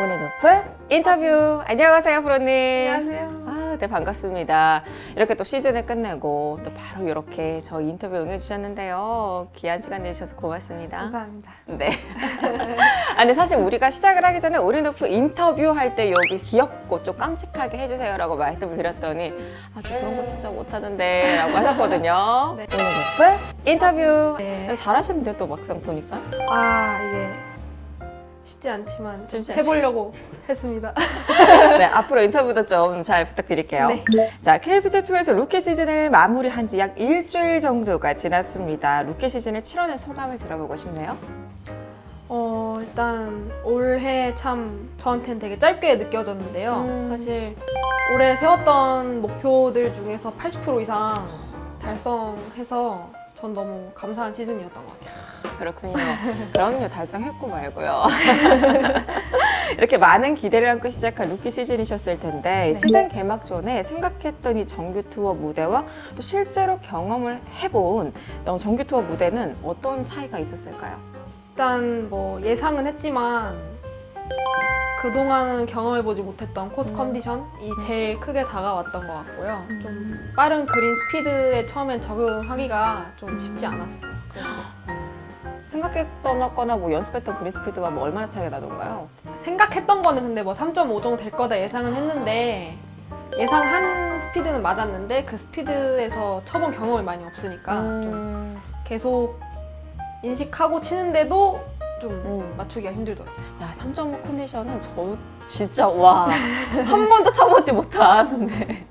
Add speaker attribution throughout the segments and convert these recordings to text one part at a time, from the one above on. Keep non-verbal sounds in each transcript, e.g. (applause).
Speaker 1: 오늘 높은 인터뷰. 안녕하세요, 프로님.
Speaker 2: 안녕하세요.
Speaker 1: 아, 네, 반갑습니다. 이렇게 또 시즌을 끝내고 또 바로 이렇게 저희 인터뷰 응해주셨는데요. 귀한 시간 내주셔서 고맙습니다.
Speaker 2: 감사합니다.
Speaker 1: 네. (laughs) 아니, 사실 우리가 시작을 하기 전에 우리 높은 인터뷰 할 때 여기 귀엽고 좀 깜찍하게 해주세요 라고 말씀을 드렸더니 아, 저 그런 거 진짜 못하는데 라고 하셨거든요.
Speaker 2: 네.
Speaker 1: 오늘 높은 인터뷰.
Speaker 2: 네.
Speaker 1: 잘하시는데 또 막상 보니까.
Speaker 2: 아 이게 쉽지 않지만 좀
Speaker 1: 쉽지.
Speaker 2: 해보려고 했습니다. (laughs)
Speaker 1: 네, 앞으로 인터뷰도 좀 잘 부탁드릴게요.
Speaker 2: 네.
Speaker 1: 자, KBJ2에서 루키 시즌을 마무리한 지 약 일주일 정도가 지났습니다. 루키 시즌의 7원의 소감을 들어보고 싶네요.
Speaker 2: 어 일단 올해 참 저한테는 되게 짧게 느껴졌는데요.
Speaker 1: 음.
Speaker 2: 사실 올해 세웠던 목표들 중에서 80% 이상 달성해서 전 너무 감사한 시즌이었던 것 같아요.
Speaker 1: 그렇군요. 그럼요, 달성했고 말고요. (laughs) 이렇게 많은 기대를 안고 시작한 루키 시즌이셨을 텐데
Speaker 2: 네.
Speaker 1: 시즌 개막 전에 생각했던 이 정규 투어 무대와 또 실제로 경험을 해본 어, 정규 투어 무대는 어떤 차이가 있었을까요?
Speaker 2: 일단 뭐 예상은 했지만 그동안은 경험해보지 못했던 코스
Speaker 1: 음.
Speaker 2: 컨디션이 제일 크게 다가왔던 것 같고요.
Speaker 1: 음.
Speaker 2: 좀 빠른 그린 스피드에 처음엔 적응하기가 좀 쉽지 않았어요.
Speaker 1: 생각했던 거나 뭐 연습했던 그린 스피드와 뭐 얼마나 차이가 나던가요?
Speaker 2: 생각했던 거는 근데 뭐 3.5 정도 될 거다 예상은 했는데 예상한 스피드는 맞았는데 그 스피드에서 쳐본 경험이 많이 없으니까 좀
Speaker 1: 음.
Speaker 2: 계속 인식하고 치는데도 좀
Speaker 1: 음.
Speaker 2: 맞추기가 힘들더라고요.
Speaker 1: 야, 3.5 컨디션은 저 진짜 와. 한 번도 쳐보지 못한. 네.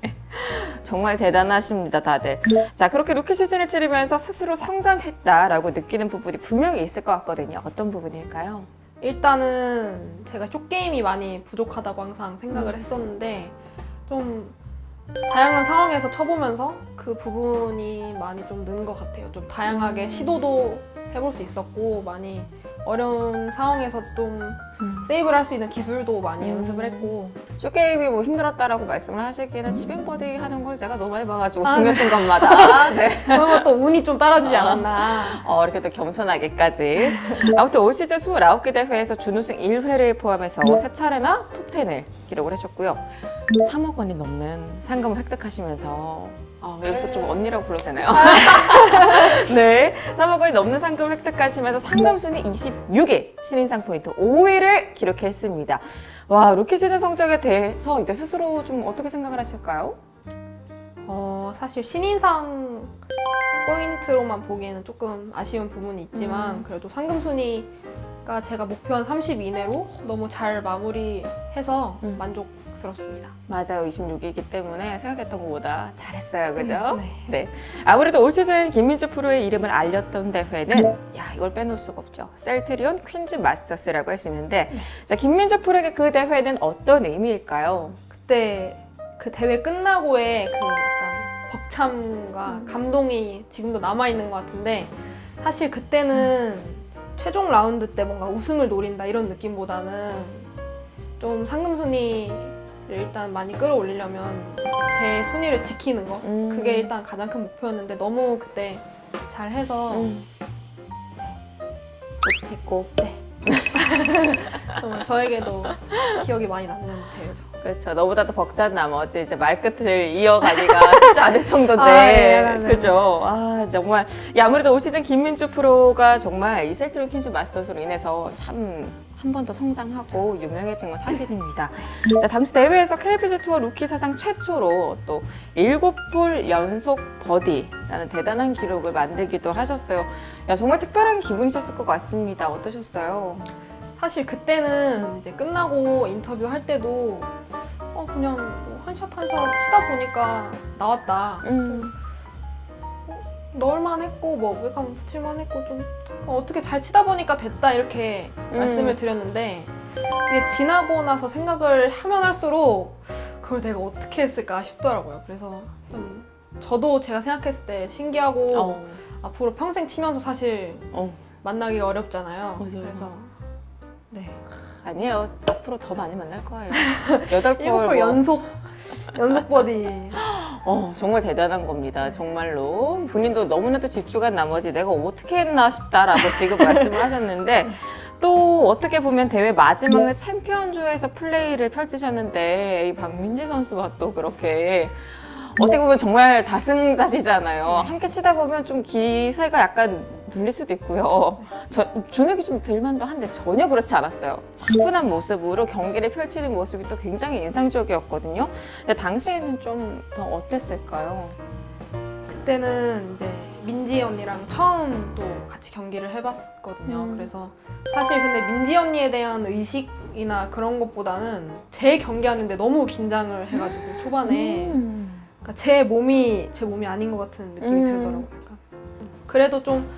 Speaker 1: 정말 대단하십니다, 다들. 자, 그렇게 루키 시즌을 치르면서 스스로 성장했다라고 느끼는 부분이 분명히 있을 것 같거든요. 어떤 부분일까요?
Speaker 2: 일단은 제가 쇼게임이 많이 부족하다고 항상 생각을 했었는데 좀 다양한 상황에서 쳐보면서 그 부분이 많이 좀 는 것 같아요. 좀 다양하게
Speaker 1: 음.
Speaker 2: 시도도 해볼 수 있었고 많이 어려운 상황에서 좀
Speaker 1: 음.
Speaker 2: 세이브를 할 수 있는 기술도 많이
Speaker 1: 음.
Speaker 2: 연습을 했고
Speaker 1: 쇼게임이 뭐 힘들었다라고 말씀을 하시기에는 치빙버디 하는 걸 제가 너무 많이 봐가지고
Speaker 2: 아,
Speaker 1: 중요 순간마다. 네.
Speaker 2: 그런 것도 (laughs) 운이 좀 따라주지 않았나.
Speaker 1: 어, 이렇게 또 겸손하게까지. 아무튼 올 시즌 29개 대회에서 준우승 1회를 포함해서 세 차례나 톱10을 기록을 하셨고요. 3억 원이 넘는 상금을 획득하시면서 아, 여기서 좀 언니라고 불러도 되나요? (laughs) 네, 3억 원이 넘는 상금을 획득하시면서 상금 순위 26위, 신인상 포인트 5위를 기록했습니다. 와, 루키 시즌 성적에 대해서 이제 스스로 좀 어떻게 생각을 하실까요?
Speaker 2: 어, 사실 신인상 포인트로만 보기에는 조금 아쉬운 부분이 있지만
Speaker 1: 음.
Speaker 2: 그래도 상금 순위가 제가 목표한 30 이내로 너무 잘 마무리해서
Speaker 1: 음.
Speaker 2: 만족 스럽습니다.
Speaker 1: 맞아요, 26위이기 때문에 생각했던 것보다 잘했어요, 그죠?
Speaker 2: 네.
Speaker 1: 네. 아무래도 올 시즌 김민주 프로의 이름을 알렸던 대회는 야 이걸 빼놓을 수가 없죠. 셀트리온 퀸즈 마스터스라고 할 수 있는데 자 김민주 프로에게 그 대회는 어떤 의미일까요?
Speaker 2: 그때 그 대회 끝나고의 그 약간 벅참과
Speaker 1: 음.
Speaker 2: 감동이 지금도 남아 있는 것 같은데 사실 그때는 최종 라운드 때 뭔가 우승을 노린다 이런 느낌보다는 좀 상금 순위를 일단 많이 끌어올리려면 제 순위를 지키는 거
Speaker 1: 음.
Speaker 2: 그게 일단 가장 큰 목표였는데 너무 그때 잘해서
Speaker 1: 음. 못했고 (laughs)
Speaker 2: 좀 저에게도 기억이 많이 남는 대회죠.
Speaker 1: 그렇죠. 너보다도 벅찬 나머지 이제 말끝을 이어가기가 (laughs) 쉽지 않을 정도인데
Speaker 2: 아, 예, 네.
Speaker 1: 그죠. 아 정말 이 아무래도 올 시즌 김민주 프로가 정말 이 셀트리온 퀸즈 마스터스로 인해서 참 한 번 더 성장하고 유명해진 건 사실입니다. 자 당시 대회에서 KBG 투어 루키 사상 최초로 또 일곱 볼 연속 버디라는 대단한 기록을 만들기도 하셨어요. 야 정말 특별한 기분이셨을 것 같습니다. 어떠셨어요?
Speaker 2: 사실 그때는 이제 끝나고 인터뷰 할 때도 어 그냥 뭐 한샷 한샷 치다 보니까 나왔다.
Speaker 1: 음.
Speaker 2: 넣을만 했고 뭐 외관 붙일만 했고 좀 어, 어떻게 잘 치다 보니까 됐다 이렇게
Speaker 1: 음.
Speaker 2: 말씀을 드렸는데 이게 지나고 나서 생각을 하면 할수록 그걸 내가 어떻게 했을까 싶더라고요. 그래서 좀 저도 제가 생각했을 때 신기하고
Speaker 1: 어.
Speaker 2: 앞으로 평생 치면서 사실
Speaker 1: 어.
Speaker 2: 만나기가 어렵잖아요.
Speaker 1: 맞아요.
Speaker 2: 그래서 네.
Speaker 1: 아니에요. 앞으로 더 많이 만날 거예요. 여덟 (laughs) 뭐.
Speaker 2: 연속 연속 버디.
Speaker 1: 어, 정말 대단한 겁니다. 정말로. 본인도 너무나도 집중한 나머지 내가 어떻게 했나 싶다라고 지금 (laughs) 말씀을 하셨는데 또또 어떻게 보면 대회 마지막 날 챔피언조에서 플레이를 펼치셨는데 이 박민지 선수와 또 그렇게 어떻게 보면 정말 다승자시잖아요. 함께 치다 보면 좀 기세가 약간 눌릴 수도 있고요. 저, 주눅이 좀 들만도 한데 전혀 그렇지 않았어요. 차분한 모습으로 경기를 펼치는 모습이 또 굉장히 인상적이었거든요. 근데 당시에는 좀 더 어땠을까요?
Speaker 2: 그때는 이제 민지 언니랑 처음 또 같이 경기를 해봤거든요.
Speaker 1: 음.
Speaker 2: 그래서 사실 근데 민지 언니에 대한 의식이나 그런 것보다는 제 경기하는데 너무 긴장을 해가지고 초반에
Speaker 1: 음.
Speaker 2: 그러니까 제 몸이 제 몸이 아닌 것 같은 느낌이
Speaker 1: 음.
Speaker 2: 들더라고요. 약간. 그래도 좀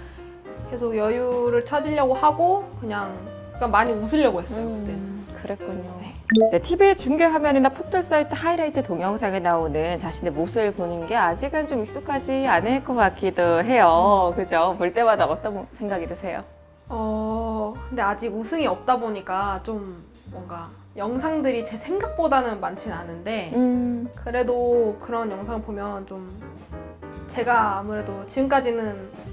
Speaker 2: 계속 여유를 찾으려고 하고 그냥 약간 많이 웃으려고 했어요. 그때는.
Speaker 1: 음, 그랬군요.
Speaker 2: 네.
Speaker 1: 네, TV 중계 화면이나 포털 사이트 하이라이트 동영상에 나오는 자신의 모습을 보는 게 아직은 좀 익숙하지 않을 것 같기도 해요. 그죠? 볼 때마다 어떤 생각이 드세요?
Speaker 2: 어, 근데 아직 우승이 없다 보니까 좀 뭔가 영상들이 제 생각보다는 많진 않은데
Speaker 1: 음,
Speaker 2: 그래도 그런 영상 보면 좀 제가 아무래도 지금까지는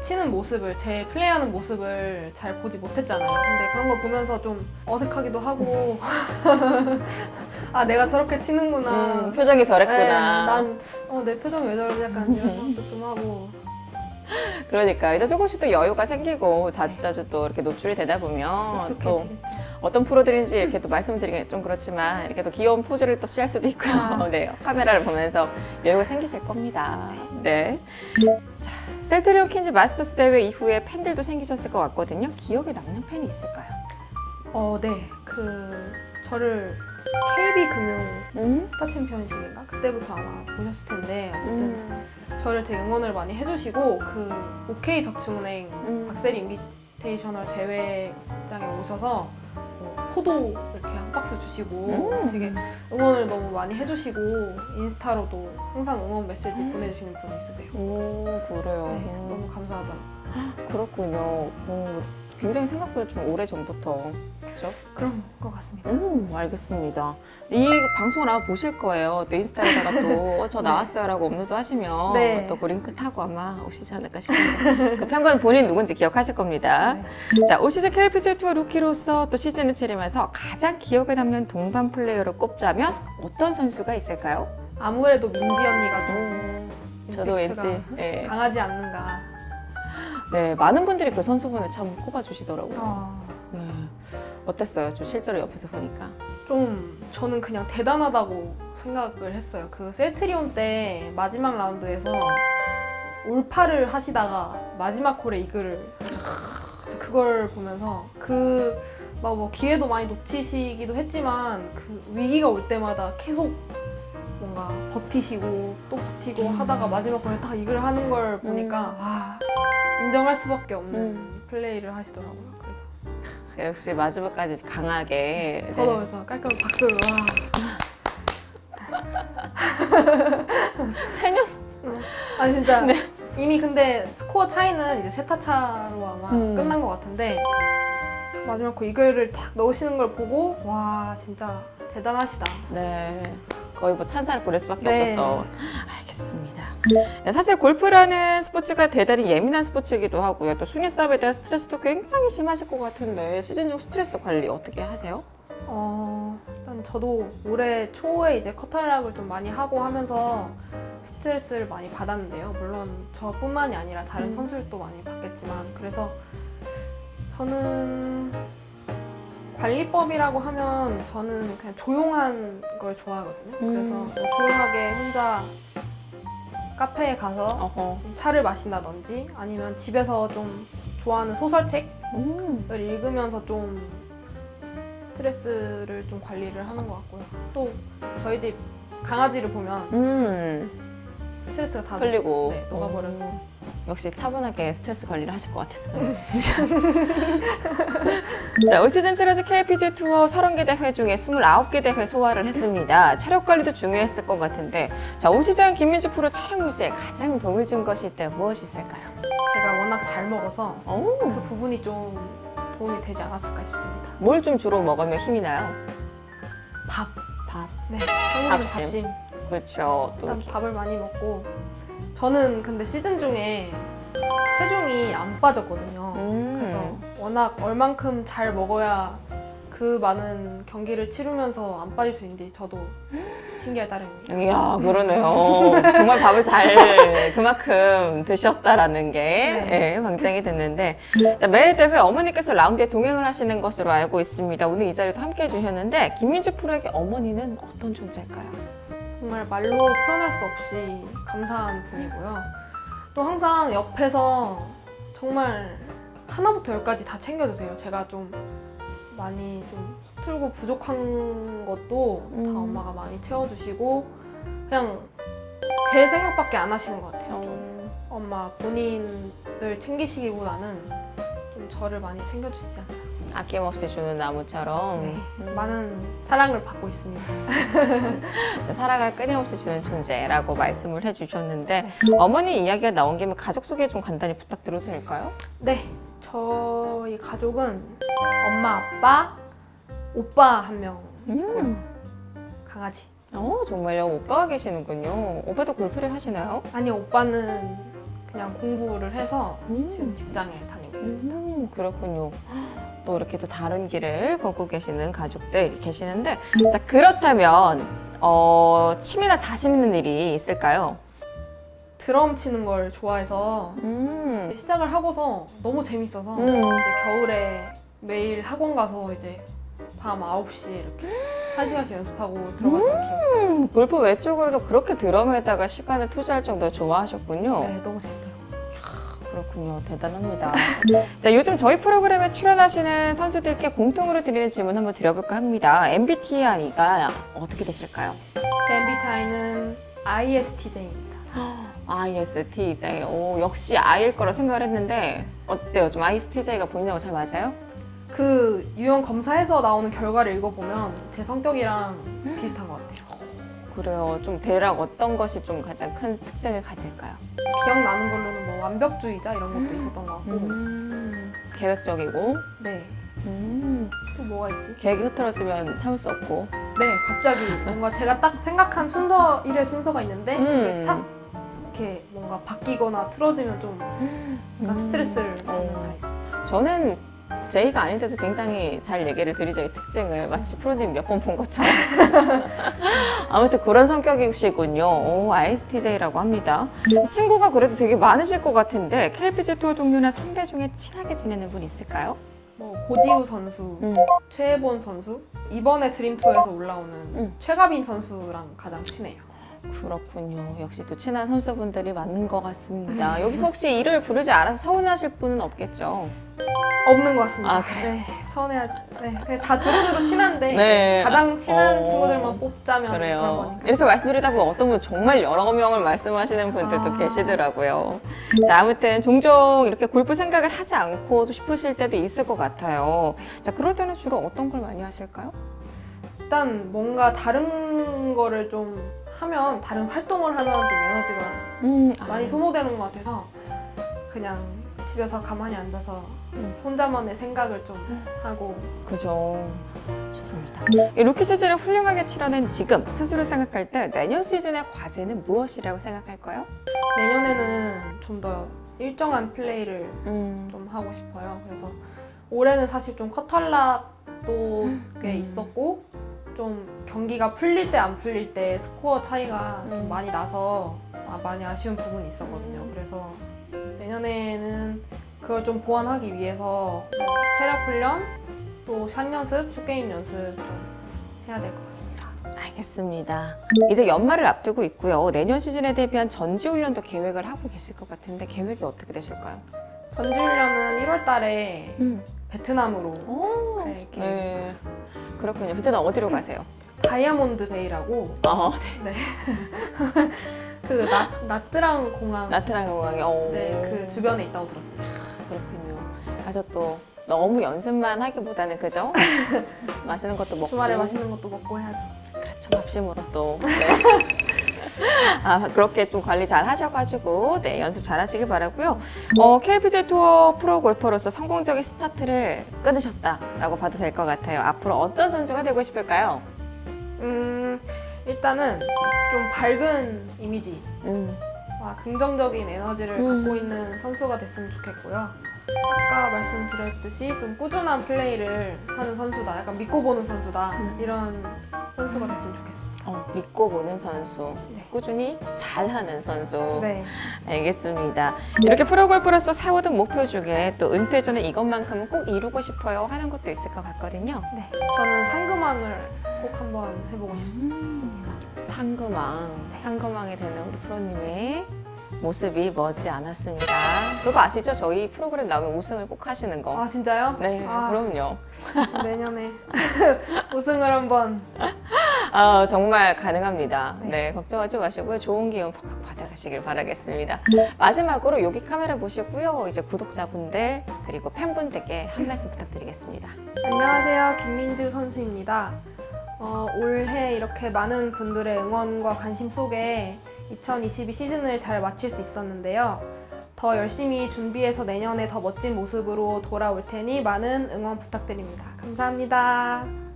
Speaker 2: 치는 모습을 제 플레이하는 모습을 잘 보지 못했잖아요. 근데 그런 걸 보면서 좀 어색하기도 하고 (laughs) 아 내가 저렇게 치는구나.
Speaker 1: 음, 표정이 저랬구나.
Speaker 2: 난내 표정 왜 저러지 약간 이런 (laughs) 생각도 좀 하고
Speaker 1: 그러니까 이제 조금씩 또 여유가 생기고 자주자주 또 이렇게 노출이 되다 보면 또
Speaker 2: 익숙해지겠죠.
Speaker 1: 어떤 프로들인지 이렇게 또 말씀드리기 좀 그렇지만 이렇게 또 귀여운 포즈를 또 취할 수도 있고요.
Speaker 2: 아. (laughs)
Speaker 1: 네, 카메라를 보면서 여유가 생기실 겁니다. 네. 자, 셀트리온 퀸즈 마스터스 대회 이후에 팬들도 생기셨을 것 같거든요. 기억에 남는 팬이 있을까요?
Speaker 2: 어, 네. 그 저를 KB 금융
Speaker 1: 음.
Speaker 2: 스타 챔피언십인가 그때부터 아마 보셨을 텐데 어쨌든
Speaker 1: 음.
Speaker 2: 저를 되게 응원을 많이 해주시고 그 OK 저축은행
Speaker 1: 음.
Speaker 2: 박세리 인비테이셔널 대회장에 오셔서 뭐 포도 박스 주시고
Speaker 1: 음.
Speaker 2: 되게 응원을 너무 많이 해주시고 인스타로도 항상 응원 메시지 보내주시는 분이 있으세요.
Speaker 1: 오, 그래요.
Speaker 2: 네, 너무 감사하더라고요.
Speaker 1: 그렇군요. 오, 굉장히 생각보다 좀 오래 전부터. 그죠?
Speaker 2: 그런 것 같습니다.
Speaker 1: 음, 알겠습니다. 이 방송을 아마 보실 거예요. 또 인스타에다가 또 (laughs) 저 나왔어요라고 업로드 하시면
Speaker 2: 네.
Speaker 1: 또그 링크 타고 아마 오시지 않을까 싶은데 그 팬분 본인 누군지 기억하실 겁니다.
Speaker 2: 네.
Speaker 1: 자, 올 시즌 KPG 투어 루키로서 또 시즌을 치르면서 가장 기억에 남는 동반 플레이어를 꼽자면 어떤 선수가 있을까요?
Speaker 2: 아무래도 민지 언니가 좀
Speaker 1: 음, 저도 왠지 예.
Speaker 2: 강하지 않는가.
Speaker 1: 네, 많은 분들이 그 선수분을 참 꼽아주시더라고요.
Speaker 2: 어.
Speaker 1: 네. 어땠어요? 좀 실제로 옆에서 보니까.
Speaker 2: 좀 저는 그냥 대단하다고 생각을 했어요. 그 셀트리온 때 마지막 라운드에서 올파를 하시다가 마지막 콜에 이글을 그래서 그걸 보면서 그 막 뭐 기회도 많이 놓치시기도 했지만 그 위기가 올 때마다 계속 뭔가 버티시고 또 버티고
Speaker 1: 음.
Speaker 2: 하다가 마지막 콜에 딱 이글을 하는 걸 보니까 와 인정할 수밖에 없는
Speaker 1: 음.
Speaker 2: 플레이를 하시더라고요. 그래서 (laughs)
Speaker 1: 역시 마지막까지 강하게.
Speaker 2: 저도
Speaker 1: 네.
Speaker 2: 그래서 깔끔 박수를 와. (laughs)
Speaker 1: 체념?
Speaker 2: 아니 진짜 이미 근데 스코어 차이는 이제 세타 차로 아마
Speaker 1: 음.
Speaker 2: 끝난 것 같은데 마지막 그 이글을 탁 넣으시는 걸 보고 와 진짜 대단하시다.
Speaker 1: 네. 거의 뭐 찬사를 보낼 수밖에
Speaker 2: 네.
Speaker 1: 없었던. 알겠습니다. 네, 사실 골프라는 스포츠가 대단히 예민한 스포츠이기도 하고요. 또 순위 싸움에 대한 스트레스도 굉장히 심하실 것 같은데 시즌 중 스트레스 관리 어떻게 하세요?
Speaker 2: 어 일단 저도 올해 초에 이제 커탈락을 좀 많이 하고 하면서 스트레스를 많이 받았는데요. 물론 저뿐만이 아니라 다른
Speaker 1: 음.
Speaker 2: 선수들도 많이 받겠지만 그래서 저는 관리법이라고 하면 저는 그냥 조용한 걸 좋아하거든요.
Speaker 1: 음.
Speaker 2: 그래서 뭐 조용하게 혼자 카페에 가서
Speaker 1: 어허.
Speaker 2: 차를 마신다든지 아니면 집에서 좀 좋아하는 소설책을
Speaker 1: 음.
Speaker 2: 읽으면서 좀 스트레스를 좀 관리를 하는 것 같고요. 또 저희 집 강아지를 보면
Speaker 1: 음.
Speaker 2: 스트레스가 다
Speaker 1: 풀리고.
Speaker 2: 네, 녹아버려서.
Speaker 1: 오. 역시 차분하게 스트레스 관리를 하실 것 같아서 그런지. 자, 올 시즌 치러진 KPG 투어 30개 대회 중에 29개 대회 소화를 했습니다. 체력 관리도 중요했을 것 같은데, 자, 올 시즌 김민지 프로 촬영 유지에 가장 도움을 준 것이 있다면 무엇이 있을까요?
Speaker 2: 제가 워낙 잘 먹어서
Speaker 1: 오.
Speaker 2: 그 부분이 좀 도움이 되지 않았을까 싶습니다.
Speaker 1: 뭘 좀 주로 먹으면 힘이 나요?
Speaker 2: 밥.
Speaker 1: 밥.
Speaker 2: 네.
Speaker 1: 밥심.
Speaker 2: 밥심.
Speaker 1: 그렇죠. 또
Speaker 2: 일단
Speaker 1: 이렇게.
Speaker 2: 밥을 많이 먹고 저는 근데 시즌 중에 체중이 안 빠졌거든요.
Speaker 1: 음.
Speaker 2: 그래서 워낙 얼만큼 잘 먹어야 그 많은 경기를 치르면서 안 빠질 수 있는지 저도 신기할 따름입니다.
Speaker 1: 이야, 그러네요. (laughs) 정말 밥을 잘 그만큼 드셨다라는 게
Speaker 2: 네.
Speaker 1: 예, 방장이 됐는데 자, 매 대회 어머니께서 라운드에 동행을 하시는 것으로 알고 있습니다. 오늘 이 자리도 함께 해 주셨는데 김민주 프로에게 어머니는 어떤 존재일까요?
Speaker 2: 정말 말로 표현할 수 없이 감사한 분이고요. 또 항상 옆에서 정말 하나부터 열까지 다 챙겨주세요. 제가 좀 많이 좀 틀고 부족한 것도
Speaker 1: 음.
Speaker 2: 다 엄마가 많이 채워주시고 그냥 제 생각밖에 안 하시는 것 같아요. 좀 엄마 본인을 챙기시기보다는 좀 저를 많이 챙겨주시지 않나.
Speaker 1: 아낌없이 주는 나무처럼
Speaker 2: 네,
Speaker 1: 음,
Speaker 2: 많은 사랑을 받고 있습니다.
Speaker 1: 사랑을 끊임없이 주는 존재라고 말씀을 해주셨는데
Speaker 2: 네.
Speaker 1: 어머니 이야기가 나온 김에 가족 소개 좀 간단히 부탁드려도 될까요?
Speaker 2: 네, 저희 가족은 엄마, 아빠, 오빠 한 명,
Speaker 1: 음.
Speaker 2: 강아지.
Speaker 1: 어 정말요 오빠가 계시는군요. 오빠도 골프를 하시나요?
Speaker 2: 아니 오빠는 그냥 공부를 해서
Speaker 1: 음.
Speaker 2: 지금 직장에.
Speaker 1: 음, 그렇군요. 또 이렇게 또 다른 길을 걷고 계시는 가족들 계시는데 자 그렇다면 어, 취미나 자신 있는 일이 있을까요?
Speaker 2: 드럼 치는 걸 좋아해서
Speaker 1: 음.
Speaker 2: 시작을 하고서 너무 재밌어서
Speaker 1: 음.
Speaker 2: 이제 겨울에 매일 학원 가서 이제 밤 9시 이렇게 한 시간씩 연습하고 들어갔던
Speaker 1: 음, 골프 외적으로도 그렇게 드럼에다가 시간을 투자할 정도로 좋아하셨군요.
Speaker 2: 네, 너무 재밌더라고요.
Speaker 1: 그렇군요. 대단합니다. (laughs) 자, 요즘 저희 프로그램에 출연하시는 선수들께 공통으로 드리는 질문 한번 드려볼까 합니다. MBTI가 어떻게 되실까요?
Speaker 2: 제 MBTI는 ISTJ입니다.
Speaker 1: ISTJ. 오, 역시 I일 거라 생각을 했는데 어때요? 좀 ISTJ가 본인하고 잘 맞아요?
Speaker 2: 그 유형 검사에서 나오는 결과를 읽어보면 제 성격이랑 (gasps) 비슷한 것 같아요.
Speaker 1: 그래요. 좀 대략 어떤 것이 좀 가장 큰 특징을 가질까요?
Speaker 2: 기억나는 걸로는 뭐 완벽주의자 이런 것도 있었던 것 같고
Speaker 1: 음, 계획적이고,
Speaker 2: 네.
Speaker 1: 음,
Speaker 2: 또 뭐가 있지?
Speaker 1: 계획이 흐트러지면 참을 수 없고,
Speaker 2: 네, 갑자기 뭔가 제가 딱 생각한 순서, 일의 순서가 있는데
Speaker 1: 음.
Speaker 2: 그게 탁 이렇게 뭔가 바뀌거나 틀어지면 좀 약간
Speaker 1: 음.
Speaker 2: 스트레스를 받는
Speaker 1: 어.
Speaker 2: 타입.
Speaker 1: 저는 제이가 아닌데도 굉장히 잘 얘기를 드리죠 이 특징을 마치 프로님 몇 번 본 것처럼 (laughs) 아무튼 그런 성격이시군요 오, ISTJ라고 합니다 이 친구가 그래도 되게 많으실 것 같은데 KPG 투어 동료나 선배 중에 친하게 지내는 분 있을까요?
Speaker 2: 뭐 고지우 선수,
Speaker 1: 음.
Speaker 2: 최혜본 선수, 이번에 드림투어에서 올라오는
Speaker 1: 음.
Speaker 2: 최가빈 선수랑 가장 친해요.
Speaker 1: 그렇군요 역시 또 친한 선수분들이 많은 것 같습니다 여기서 혹시 이름을 부르지 않아서 서운하실 분은 없겠죠?
Speaker 2: 없는 것 같습니다.
Speaker 1: 아, 그래요?
Speaker 2: 네, 서운해하지. 네, 그냥 다 두루두루 친한데
Speaker 1: 네.
Speaker 2: 가장 친한
Speaker 1: 어.
Speaker 2: 친구들만 뽑자면 그런
Speaker 1: 그래요.
Speaker 2: 거니까.
Speaker 1: 이렇게 말씀드리다 보면 어떤 분 정말 여러 명을 말씀하시는 분들도
Speaker 2: 아.
Speaker 1: 계시더라고요. 자, 아무튼 종종 이렇게 골프 생각을 하지 않고 싶으실 때도 있을 것 같아요. 자, 그럴 때는 주로 어떤 걸 많이 하실까요?
Speaker 2: 일단 뭔가 다른 거를 좀 하면 다른 활동을 하면 좀 에너지가
Speaker 1: 음,
Speaker 2: 많이 소모되는 것 같아서 그냥 집에서 가만히 앉아서 혼자만의 생각을 좀 하고
Speaker 1: 그죠. 좋습니다. 이 루키 시즌을 훌륭하게 치러낸 지금 스스로 생각할 때 내년 시즌의 과제는 무엇이라고 생각할까요?
Speaker 2: 내년에는 좀 더 일정한 플레이를
Speaker 1: 음,
Speaker 2: 좀 하고 싶어요. 그래서 올해는 사실 좀 커탈락도 꽤
Speaker 1: 음.
Speaker 2: 있었고 좀 경기가 풀릴 때 안 풀릴 때 스코어 차이가
Speaker 1: 음.
Speaker 2: 좀 많이 나서 아, 많이 아쉬운 부분이 있었거든요.
Speaker 1: 음.
Speaker 2: 그래서 내년에는 그걸 좀 보완하기 위해서 체력 훈련 또 샷 연습, 숏게임 연습 좀 해야 될 것 같습니다.
Speaker 1: 알겠습니다. 이제 연말을 앞두고 있고요. 내년 시즌에 대비한 전지훈련도 계획을 하고 계실 것 같은데 계획이 어떻게 되실까요?
Speaker 2: 전지훈련은 1월 달에
Speaker 1: 음.
Speaker 2: 베트남으로
Speaker 1: 오,
Speaker 2: 갈 계획.
Speaker 1: 네. 그렇군요. 베트남 어디로 가세요? (laughs)
Speaker 2: 다이아몬드 베이라고
Speaker 1: 어, (laughs)
Speaker 2: 그 나, 나트랑 공항
Speaker 1: 나트랑 공항에. 어.
Speaker 2: 네, 그 주변에 있다고 들었어요.
Speaker 1: 그렇군요. 가서 또 너무 연습만 하기보다는 그죠? (laughs) 맛있는 것도 먹고.
Speaker 2: 주말에 맛있는 것도 먹고 해야죠.
Speaker 1: 그렇죠. 밥심으로 또. 네. 아, 그렇게 좀 관리 잘 하셔가지고, 네, 연습 잘 하시기 바라고요 어, KPG 투어 프로 골퍼로서 성공적인 스타트를 끊으셨다라고 봐도 될 것 같아요. 앞으로 어떤 선수가 되고 싶을까요?
Speaker 2: 음, 일단은 좀 밝은 이미지와
Speaker 1: 음,
Speaker 2: 긍정적인 에너지를
Speaker 1: 음.
Speaker 2: 갖고 있는 선수가 됐으면 좋겠고요. 아까 말씀드렸듯이 좀 꾸준한 플레이를 하는 선수다. 약간 믿고 보는 선수다.
Speaker 1: 음.
Speaker 2: 이런 선수가 됐으면 좋겠습니다.
Speaker 1: 어, 믿고 보는 선수,
Speaker 2: 네.
Speaker 1: 꾸준히 잘하는 선수.
Speaker 2: 네.
Speaker 1: 알겠습니다. 이렇게 프로골프로서 세워둔 목표 중에 또 은퇴 전에 이것만큼은 꼭 이루고 싶어요 하는 것도 있을 것 같거든요.
Speaker 2: 네. 저는 상금왕을 꼭 한번 해보고 싶습니다.
Speaker 1: 상금왕, 상금왕이 되는 우리 프로님의 모습이 머지 않았습니다. 그거 아시죠? 저희 프로그램 나오면 우승을 꼭 하시는 거.
Speaker 2: 아 진짜요?
Speaker 1: 네,
Speaker 2: 아,
Speaker 1: 그럼요.
Speaker 2: 내년에 (laughs) 우승을 한번.
Speaker 1: 아, 정말 가능합니다.
Speaker 2: 네.
Speaker 1: 네. 걱정하지 마시고요. 좋은 기운 팍팍 받아가시길 바라겠습니다. 마지막으로 여기 카메라 보시고요. 이제 구독자분들 그리고 팬분들께 한 말씀 부탁드리겠습니다.
Speaker 2: 안녕하세요. 김민주 선수입니다. 어, 올해 이렇게 많은 분들의 응원과 관심 속에 2022 시즌을 잘 마칠 수 있었는데요. 더 열심히 준비해서 내년에 더 멋진 모습으로 돌아올 테니 많은 응원 부탁드립니다. 감사합니다.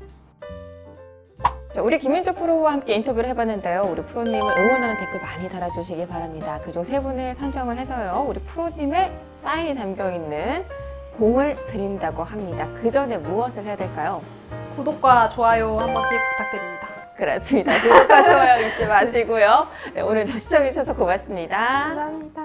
Speaker 1: 자, 우리 김민주 프로와 함께 인터뷰를 해봤는데요. 우리 프로님을 응원하는 댓글 많이 달아주시기 바랍니다. 그중 세 분을 선정을 해서요. 우리 프로님의 사인이 담겨있는 공을 드린다고 합니다. 그 전에 무엇을 해야 될까요?
Speaker 2: 구독과 좋아요 한 번씩 부탁드립니다.
Speaker 1: 그렇습니다. 구독과 좋아요 잊지 마시고요. 네, 오늘도 시청해주셔서 고맙습니다.
Speaker 2: 감사합니다.